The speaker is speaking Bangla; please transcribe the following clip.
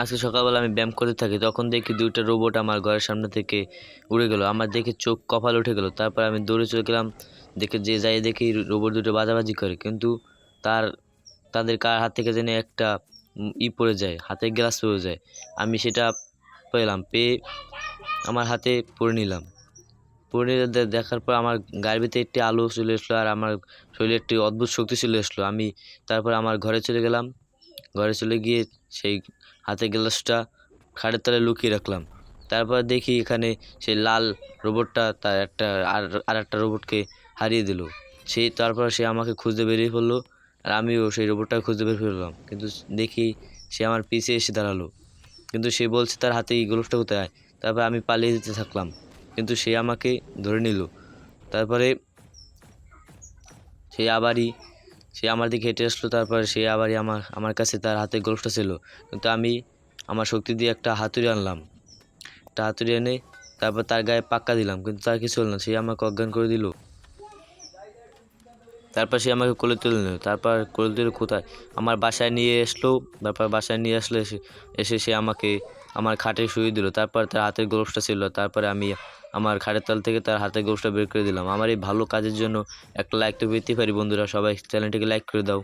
আজকে সকালবেলা আমি ব্যায়াম করতে থাকি, তখন দেখি দুইটা রোবট আমার ঘরের সামনে থেকে উড়ে গেল। আমার দেখে চোখ কপাল উঠে গেল। তারপর আমি দৌড়ে চলে গেলাম, দেখে যে যাই দেখি রোবট দুটো বাজাবাজি করে, কিন্তু তার, তাদের কার হাত থেকে যেন একটা ই পড়ে যায়, হাতে গ্লাস পড়ে যায়। আমি সেটা পেলাম, পেয়ে আমার হাতে পরে নিলাম। পরে দেখার পর আমার গায়ের ভিতরে একটি আলো চলে আসলো আর আমার শরীরে একটি অদ্ভুত শক্তি চলে আসলো আমি তারপর আমার ঘরে চলে গেলাম। ঘরে চলে গিয়ে সেই হাতে গ্লাসটা খাটের তলায় লুকিয়ে রাখলাম। তারপর দেখি এখানে সেই লাল রোবটটা তার একটা আর আর একটা রোবটকে হারিয়ে দিল। সেই তারপর সে আমাকে খুঁজতে বেরিয়ে পড়ল আর আমিও সেই রোবটটা খুঁজতে বের পড়লাম কিন্তু দেখি সে আমার পিছে এসে দাঁড়াল। কিন্তু সে বলছে, তার হাতে এই গ্লোভসটা কোথায়? তারপর আমি পালিয়ে যেতে থাকলাম। কিন্তু সে আমাকে ধরে নিল। তারপরে সে আবারই সে আমার দিকে হেঁটে আসলো, তারপরে সে আবারই আমার আমার কাছে তার হাতে গ্লোভসটা ছিল। কিন্তু আমি আমার শক্তি দিয়ে একটা হাতুড়ি আনলাম। একটা হাতুড়ি এনে তারপর তার গায়ে পাক্কা দিলাম, কিন্তু তার কিছু হল না। সে আমাকে অজ্ঞান করে দিল। তারপর সে আমাকে কোলে তুলে নিল। তারপর কোলে তুলে কোথায়? আমার বাসায় নিয়ে আসলো তারপর বাসায় নিয়ে আসলে এসে সে আমাকে, আমার খাটে শুয়ে দিল। তারপর তার হাতের গ্লোভসটা ছিল, তারপরে আমি আমার খাটের তাল থেকে তার হাতের গ্লোভসটা বের করে দিলাম। আমার এই ভালো কাজের জন্য একটা লাইক তো পেতেই পারি বন্ধুরা। সবাই চ্যানেলটিকে লাইক করে দাও।